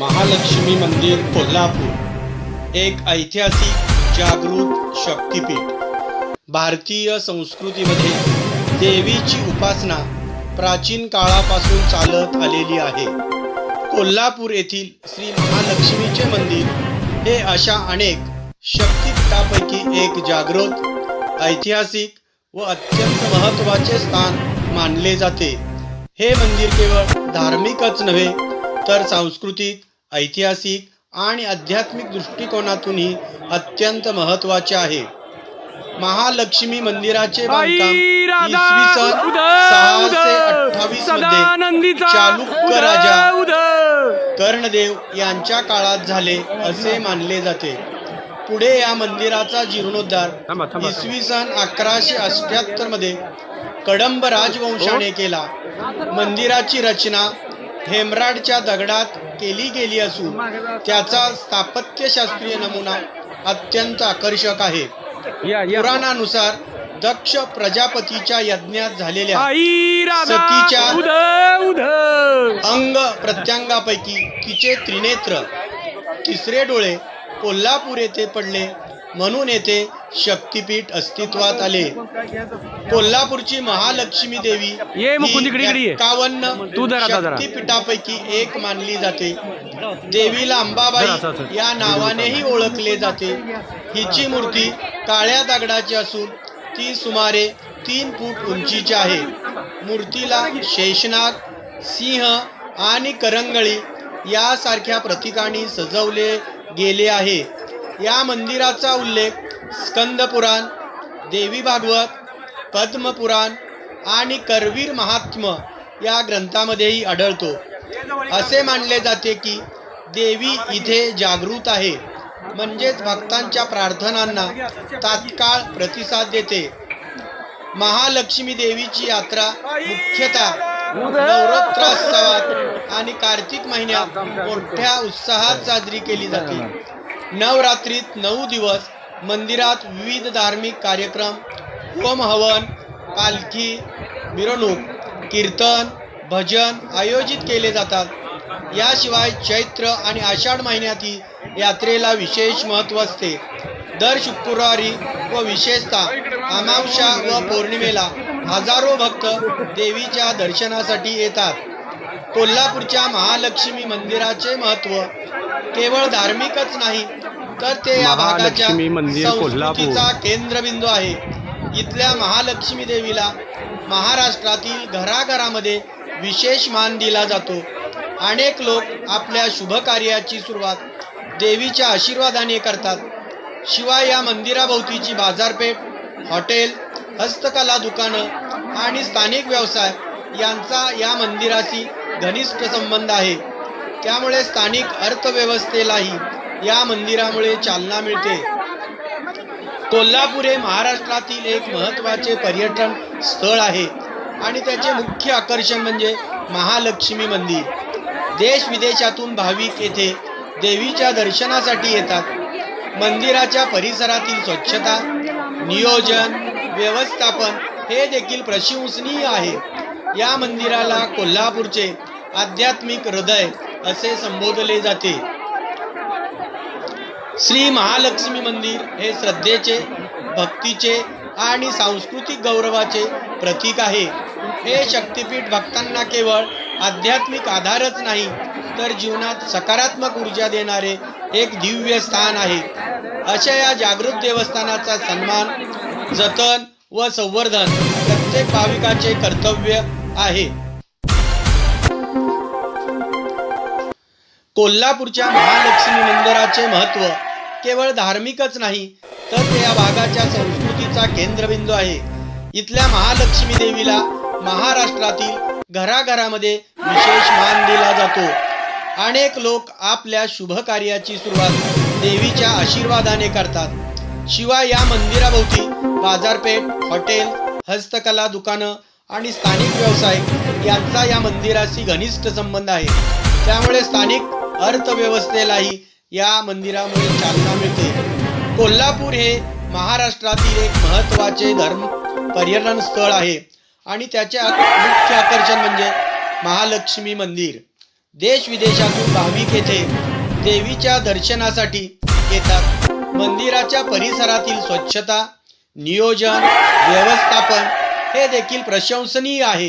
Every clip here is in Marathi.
महालक्ष्मी मंदिर कोल्हापूर. एक ऐतिहासिक जागृत शक्तिपीठ. भारतीय संस्कृतीमध्ये देवीची उपासना प्राचीन काळापासून चालत आलेली आहे. कोल्हापूर येथील श्री महालक्ष्मीचे मंदिर हे अशा अनेक शक्तीपीठापैकी एक जागृत ऐतिहासिक व अत्यंत महत्त्वाचे स्थान मानले जाते. हे मंदिर केवळ धार्मिकच नव्हे तर सांस्कृतिक ऐतिहासिक आणि आध्यात्मिक दृष्टिकोनातूनही अत्यंत महत्त्वाचे आहे. महालक्ष्मी मंदिराचे बांधकाम इसवी सन उद सहाशे उद अठ्ठावीसमध्ये सदानंदीचा चालुक्य उद राजा उद कर्णदेव यांच्या काळात झाले असे मानले जाते. पुढे या मंदिराचा जीर्णोद्धार इसवी सन अकराशे अठ्याहत्तरमध्ये कडंब राजवंशाने केला. मंदिराची रचना हेमराडच्या दगडात केली गेली असून त्याचा स्थापत्यशास्त्रीय नमुना अत्यंत आकर्षक आहे. पुराणानुसार दक्ष प्रजापतीच्या यज्ञात झालेल्या सतीच्या- अंग प्रत्यंगापैकी तिचे त्रिनेत्र तिसरे डोळे कोल्हापूर येथे पडले. म्हणून येथे शक्तिपीठ अस्तित्वात आले कोल्हापूरची महालक्ष्मी देवी. एकावन्न. शक्तिपीठापैकी एक मानली जाते देवीला अंबाबाई. या नावानेही ओळखले जाते हिची मूर्ती काळ्या दगडाची असून ती सुमारे तीन फूट उंचीची आहे मूर्तीला शेषनाग सिंह आणि करंगळी यासारख्या प्रतीकांनी सजवले गेले आहे या मंदिराचा उल्लेख स्कंद पुराण देवी भागवत पद्मपुराण आणि करवीर महात्म या ग्रंथामध्येही आढळतो. असे मानले जाते की देवी इथे जागृत आहे. म्हणजेच भक्तांच्या प्रार्थनांना तात्काळ प्रतिसाद देते. महालक्ष्मी देवीची यात्रा मुख्यतः नवरात्रोत्सवात आणि कार्तिक महिन्यात मोठ्या उत्साहात साजरी केली जाते. नवरात्रीत नऊ दिवस मंदिरात विविध धार्मिक कार्यक्रम होम हवन पालखी मिरवणूक कीर्तन भजन आयोजित केले जातात. याशिवाय चैत्र आणि आषाढ महिन्यातही यात्रेला विशेष महत्त्व असते. दर शुक्रवारी व विशेषतः अमावस्या व पौर्णिमेला हजारो भक्त देवीच्या दर्शनासाठी येतात. कोल्हापूरच्या महालक्ष्मी मंदिराचे महत्त्व केवळ धार्मिकच नाही तर ते या भागाच्या. संस्कृतीचा केंद्रबिंदू आहे. इथल्या महालक्ष्मी देवीला महाराष्ट्रातील घराघरामध्ये विशेष मान दिला जातो. अनेक लोक आपल्या शुभ कार्याची सुरुवात देवीच्या आशीर्वादाने करतात. शिवाय या मंदिराभोवतीची बाजारपेठ हॉटेल हस्तकला दुकानं आणि स्थानिक व्यवसाय यांचा या मंदिराशी घनिष्ठ संबंध आहे. त्यामुळे स्थानिक अर्थव्यवस्थेलाही या मंदिरामुळे चालना मिळते. कोल्हापूर हे महाराष्ट्रातील एक महत्त्वाचे पर्यटन स्थळ आहे आणि त्याचे मुख्य आकर्षण म्हणजे महालक्ष्मी मंदिर. देश विदेशातून भाविक येथे देवीच्या दर्शनासाठी येतात. मंदिराच्या परिसरातील स्वच्छता नियोजन व्यवस्थापन हे देखील प्रशंसनीय आहे. या मंदिराला कोल्हापूरचे आध्यात्मिक हृदय असे संबोधले जाते. श्री महालक्ष्मी मंदिर हे श्रद्धेचे भक्तीचे आणि सांस्कृतिक गौरवाचे प्रतीक आहे. हे शक्तिपीठ भक्तांना केवळ आध्यात्मिक आधारच नाही तर जीवनात सकारात्मक ऊर्जा देणारे एक दिव्य स्थान आहे. अशा या जागृत देवस्थानाचा सन्मान जतन व संवर्धन प्रत्येक भाविकाचे कर्तव्य आहे. कोल्हापूरच्या महालक्ष्मी मंदिराचे महत्त्व केवळ धार्मिकच नाही तर ते या भागाच्या संस्कृतीचा केंद्रबिंदू आहे. इथल्या महालक्ष्मी देवीला महाराष्ट्रातील घराघरामध्ये विशेष मान दिला जातो. अनेक लोक आपल्या शुभ कार्याची सुरुवात देवीच्या आशीर्वादाने करतात. शिवाय या मंदिराभोवती बाजारपेठ हॉटेल हस्तकला दुकानं आणि स्थानिक व्यवसाय यांचा या मंदिराशी घनिष्ठ संबंध आहे. त्यामुळे स्थानिक अर्थव्यवस्थेलाही या मंदिरामुळे चालना मिळते. कोल्हापूर हे महाराष्ट्रातील एक महत्त्वाचे धर्म पर्यटन स्थळ आहे. आणि त्याचे मुख्य आकर्षण म्हणजे महालक्ष्मी मंदिर. देश विदेशातून भाविक येथे देवीच्या दर्शनासाठी येतात. मंदिराच्या परिसरातील स्वच्छता नियोजन व्यवस्थापन हे देखील प्रशंसनीय आहे.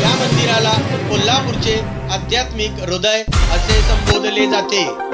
या मंदिराला कोल्हापूरचे आध्यात्मिक हृदय असे संबोधले जाते.